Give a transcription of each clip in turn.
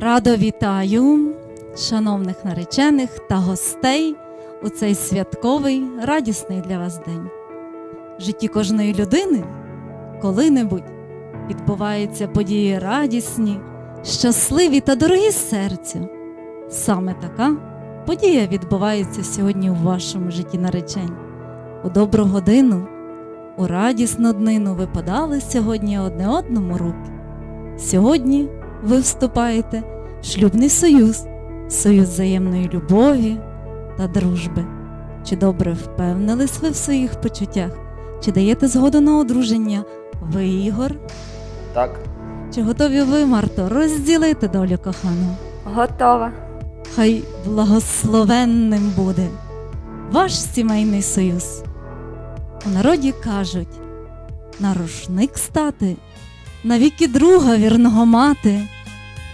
Радо вітаю шановних наречених та гостей у цей святковий, радісний для вас день. В житті кожної людини коли-небудь відбуваються події радісні, щасливі та дорогі серцю. Саме така подія відбувається сьогодні у вашому житті наречень. У добру годину, у радісну днину ви подали сьогодні одне одному руки. Сьогодні ви вступаєте в шлюбний союз, союз взаємної любові та дружби. Чи добре впевнились ви в своїх почуттях? Чи даєте згоду на одруження ви, Ігор? Так, Чи готові ви, Марто, розділити долю коханого? Готова. Хай благословенним буде ваш сімейний союз. У народі кажуть на рушник стати, навіки друга вірного мати,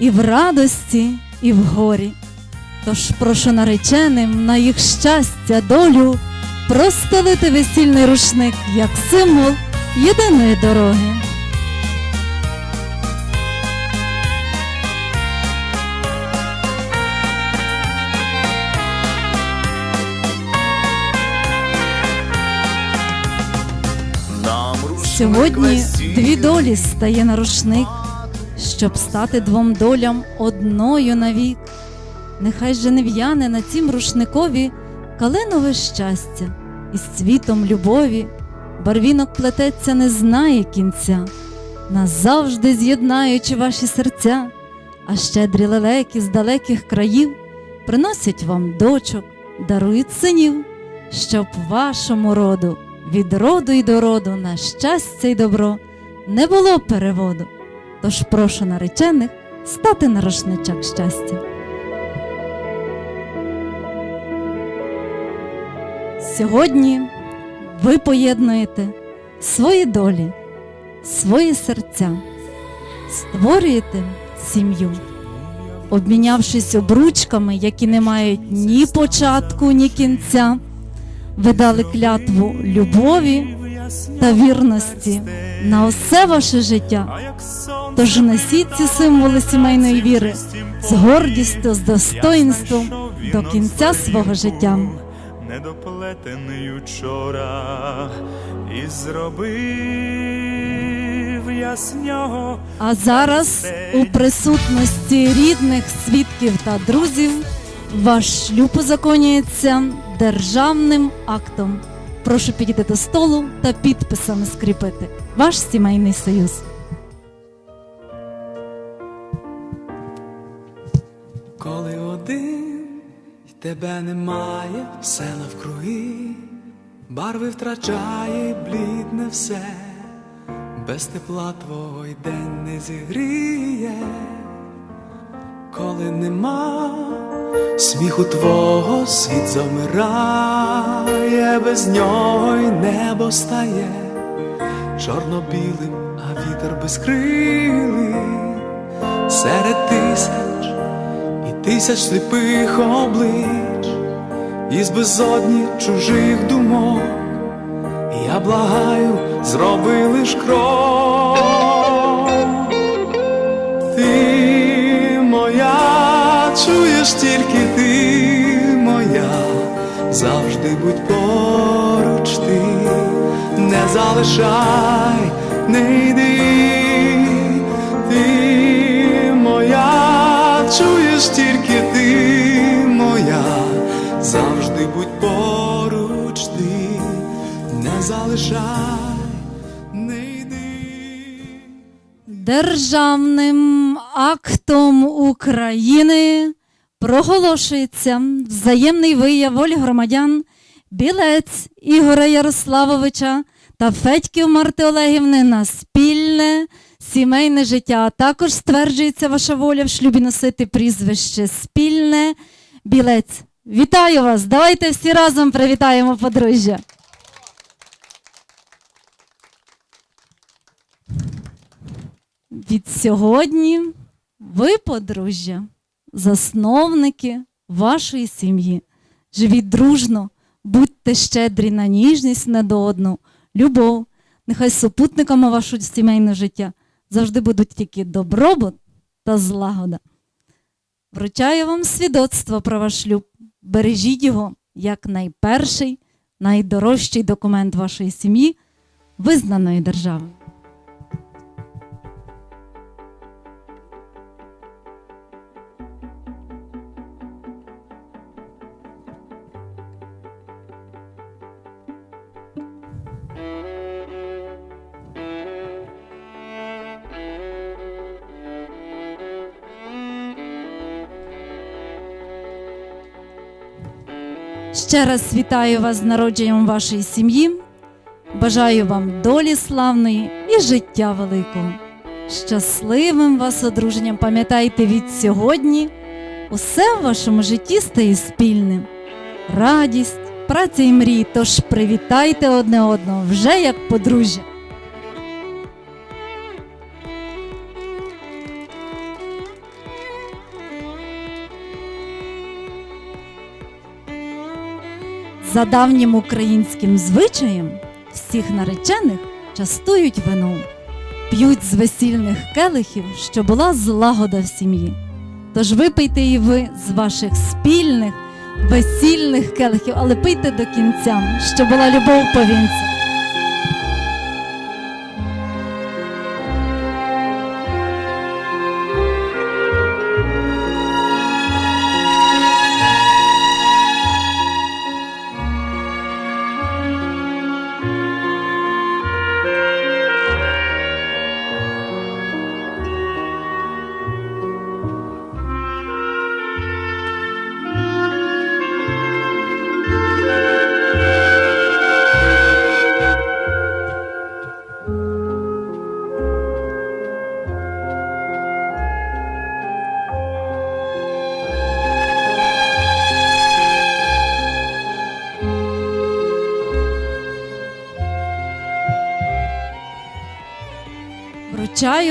і в радості, і в горі. Тож прошу нареченим на їх щастя, долю простелити весільний рушник як символ єдиної дороги. Сьогодні. Дві долі стає на рушник, щоб стати двом долям одною навік. Нехай же не в'яне на цім рушникові калинове щастя, і з цвітом любові барвінок плететься не знає кінця, назавжди з'єднаючи ваші серця, а щедрі лелеки з далеких країв приносять вам дочок, дарують синів, щоб вашому роду від роду й до роду на щастя й добро не було переводу. Тож прошу наречених стати на рушничок щастя. Сьогодні ви поєднуєте свої долі, свої серця, створюєте сім'ю, обмінявшись обручками, які не мають ні початку, ні кінця. Ви дали клятву любові та вірності на усе ваше життя. Тож носіть ці символи сімейної віри з гордістю, з достоїнством до кінця свого життя. Недоплетений учора і зробив я з нього А зараз у присутності рідних, свідків та друзів ваш шлюб узаконюється державним актом. Прошу підійти до столу та підписами скріпити. Ваш сімейний союз. Коли один й тебе немає, все навкруги, барви втрачає, блідне все, без тепла твого день не зігріє, коли нема сміху твого світ замирає, без нього й небо стає чорно-білим, а вітер безкрилий серед тисяч і тисяч сліпих облич, із безодні чужих думок, я благаю, зроби лиш крок. Чуєш тільки ти моя, завжди будь поруч ти, не залишай, не йди, ти моя, чуєш тільки ти моя, завжди будь поруч ти, не залишай, не йди. Державним актом України проголошується взаємний вияв волі громадян білець Ігоря Ярославовича та Федьків Марти Олегівни на спільне сімейне життя. Також стверджується ваша воля в шлюбі носити прізвище спільне білець. Вітаю вас! Давайте всі разом привітаємо подружжя. Від сьогодні ви, подружжя, засновники вашої сім'ї. Живіть дружно, будьте щедрі на ніжність не до одну, любов. Нехай супутниками вашого сімейного життя завжди будуть тільки добробут та злагода. Вручаю вам свідоцтво про ваш шлюб. Бережіть його як найперший, найдорожчий документ вашої сім'ї, визнаної держави. Ще раз вітаю вас з народженням вашої сім'ї. Бажаю вам долі славної і життя великого. Щасливим вас одруженням пам'ятайте від сьогодні. Усе в вашому житті стає спільним. Радість, праця і мрії, тож привітайте одне одного вже як подружжя. За давнім українським звичаєм всіх наречених частують вином, п'ють з весільних келихів, що була злагода в сім'ї. Тож випийте і ви з ваших спільних весільних келихів, але пийте до кінця, що була любов по вінці.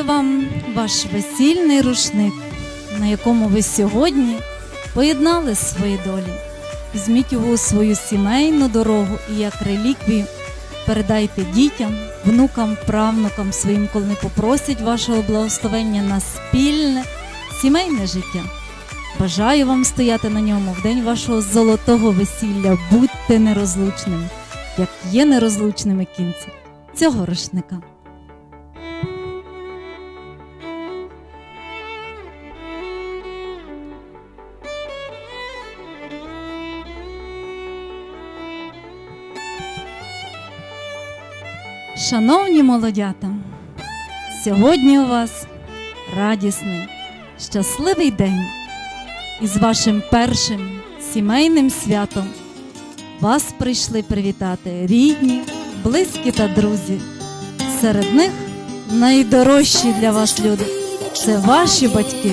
Вам ваш весільний рушник, на якому ви сьогодні поєднали свої долі. Візьміть його у свою сімейну дорогу і як реліквію передайте дітям, внукам, правнукам своїм, коли не попросять вашого благословення на спільне сімейне життя. Бажаю вам стояти на ньому в день вашого золотого весілля. Будьте нерозлучними, як є нерозлучними кінці цього рушника. Шановні молодята, сьогодні у вас радісний, щасливий день. І з вашим першим сімейним святом вас прийшли привітати рідні, близькі та друзі. Серед них найдорожчі для вас люди це ваші батьки.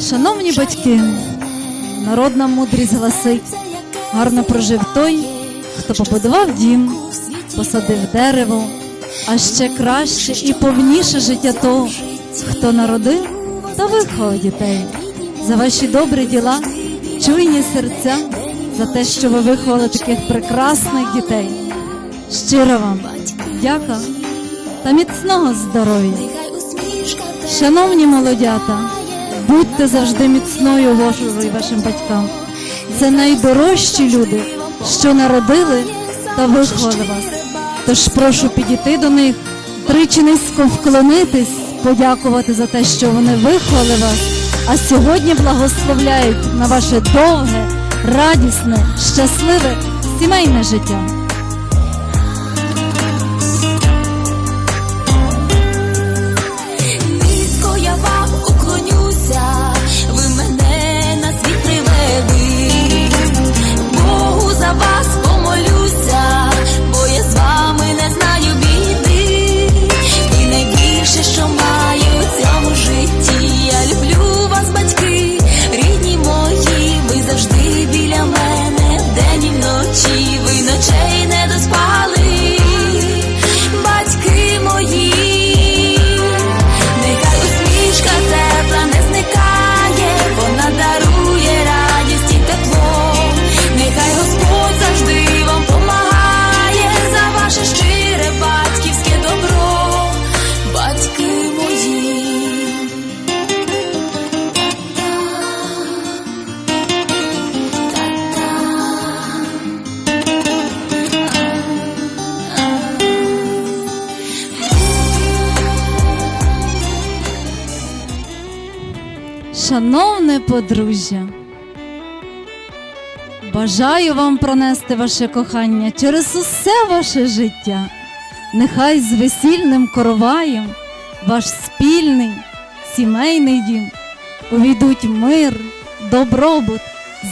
Шановні батьки, народна мудрість гласить, гарно прожив той, хто побудував дім, посадив дерево, а ще краще і повніше життя того, хто народив та виховав дітей. За ваші добрі діла, чуйні серця, за те, що ви виховали таких прекрасних дітей. Щиро вам дяка та міцного здоров'я. Шановні молодята, будьте завжди міцною Божою вашим батькам. Це найдорожчі люди, що народили та виховали вас. Тож прошу підійти до них, тричі низько вклонитись, подякувати за те, що вони виховали вас, а сьогодні благословляють на ваше довге, радісне, щасливе сімейне життя. Шановне подружжя, бажаю вам пронести ваше кохання через усе ваше життя. Нехай з весільним короваєм ваш спільний сімейний дім увійдуть мир, добробут,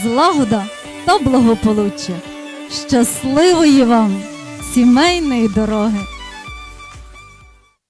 злагода та благополуччя. Щасливої вам сімейної дороги!